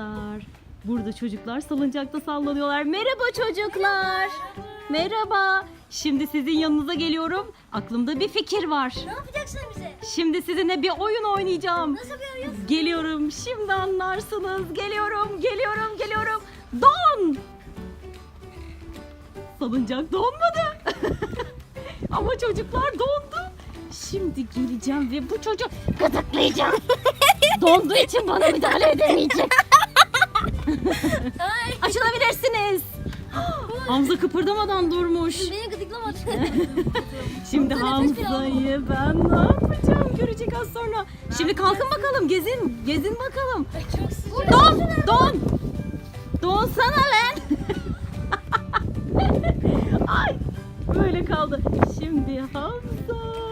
arkadaşlar. Burada çocuklar salıncakta sallanıyorlar. Merhaba çocuklar. Merhaba. Şimdi sizin yanınıza geliyorum. Aklımda bir fikir var. Ne yapacaksın bize? Şimdi sizinle bir oyun oynayacağım. Nasıl bir oyun? Geliyorum. Şimdi anlarsınız. Geliyorum, geliyorum, geliyorum. Don! Salıncak donmadı. Ama çocuklar dondu. Şimdi geleceğim ve bu çocuğu gıdıklayacağım. Donduğu için bana müdahale edemeyecek. Ay. Açılabilirsiniz. Hamza kıpırdamadan durmuş. Beni gıdıklamadın. Şimdi Hamza'yı ben ne yapacağım görecek az sonra. Şimdi kalkın bakalım gezin. Gezin bakalım. Çok sıcak. Don! Don! Donsana lan! Ay! Böyle kaldı. Şimdi Hamza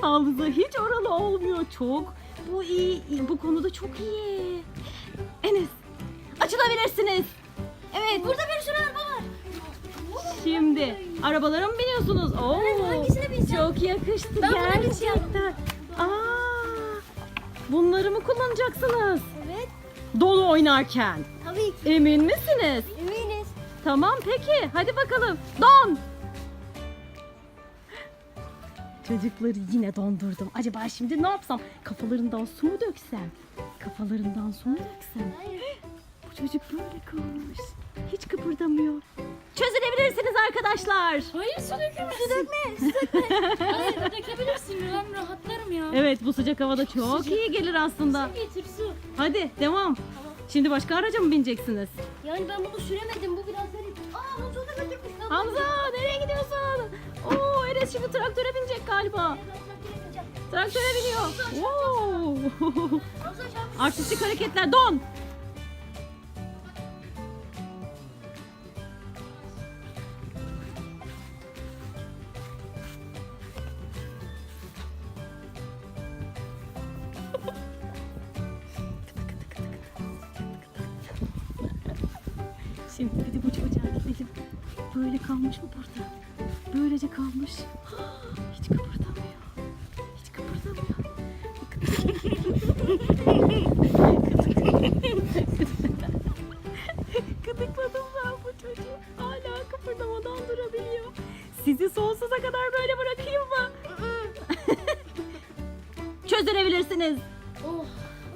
Hamza hiç oralı olmuyor. Çok bu iyi, iyi- bu konuda çok iyi. Enes açılabilirsiniz. Evet. Burada bir sürü araba var. Şimdi arabalara mı biniyorsunuz? Oo, Evet, hangisine bineceğim? Çok yakıştı Ben buna bineceğim. gerçekten. Aa, bunları mı kullanacaksınız? Evet. Dolu oynarken. Tabii ki. Emin misiniz? Eminiz. Tamam peki. Hadi bakalım. Don. Çocukları yine dondurdum. Acaba şimdi ne yapsam? Kafalarından su mu döksem? Kafalarından su mu döksem? Bu çocuk böyle kalmış. Hiç kıpırdamıyor. Çözülebilirsiniz arkadaşlar. Hayır su dökemezsin. Su dökme. Su dökme. Hayır dökebilirsin. Ben rahatlarım ya. Evet bu sıcak havada çok sıcak. iyi gelir aslında. Su getir su. Hadi devam. Şimdi başka araca mı bineceksiniz? Yani ben bunu süremedim. Bu biraz garip. Aa Hamza da götürmüş. Hamza nereye gidiyorsun? Oo Enes şimdi traktöre binecek galiba. Traktöre biniyor. Çarpmış. Artistik hareketler don. Şimdi bir de bu çocuğa gidelim. Böyle kalmış mı burada? Böylece kalmış. Hiç kıpırdamıyor. Hiç kıpırdamıyor. Gıdıkladım ben bu çocuğu. Hala kıpırdamadan durabiliyor. Sizi sonsuza kadar böyle bırakayım mı? Çözdürebilirsiniz. Oh.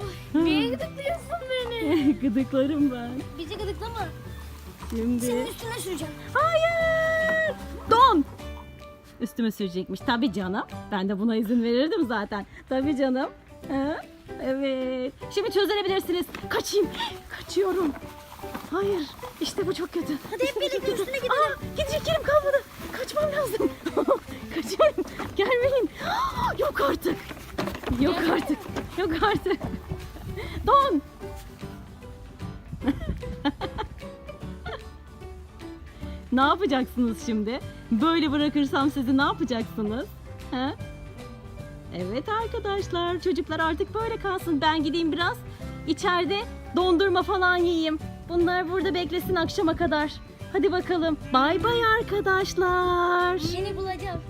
oh. Niye gıdıklıyorsun beni? Gıdıklarım ben. Bizi gıdıklama. Şimdi. Senin üstüne süreceğim. Hayır! Don! Üstüme sürecekmiş. Tabii canım. Ben de buna izin verirdim zaten. Tabii canım. Ha? Evet. Şimdi çözebilirsiniz. Kaçayım. Kaçıyorum. Hayır. İşte bu çok kötü. Hadi hep birlikte üstüne gidelim. Aa, gidecek yerim kalmadı. Kaçmam lazım. Kaçıyorum. Gelmeyin. Yok artık. Yok artık. Yok artık. Don! Ne yapacaksınız şimdi? Böyle bırakırsam sizi ne yapacaksınız? Ha? Evet arkadaşlar, çocuklar artık böyle kalsın. Ben gideyim biraz içeride dondurma falan yiyeyim. Bunlar burada beklesin akşama kadar. Hadi bakalım. Bay bay arkadaşlar. Yeni bulacağım.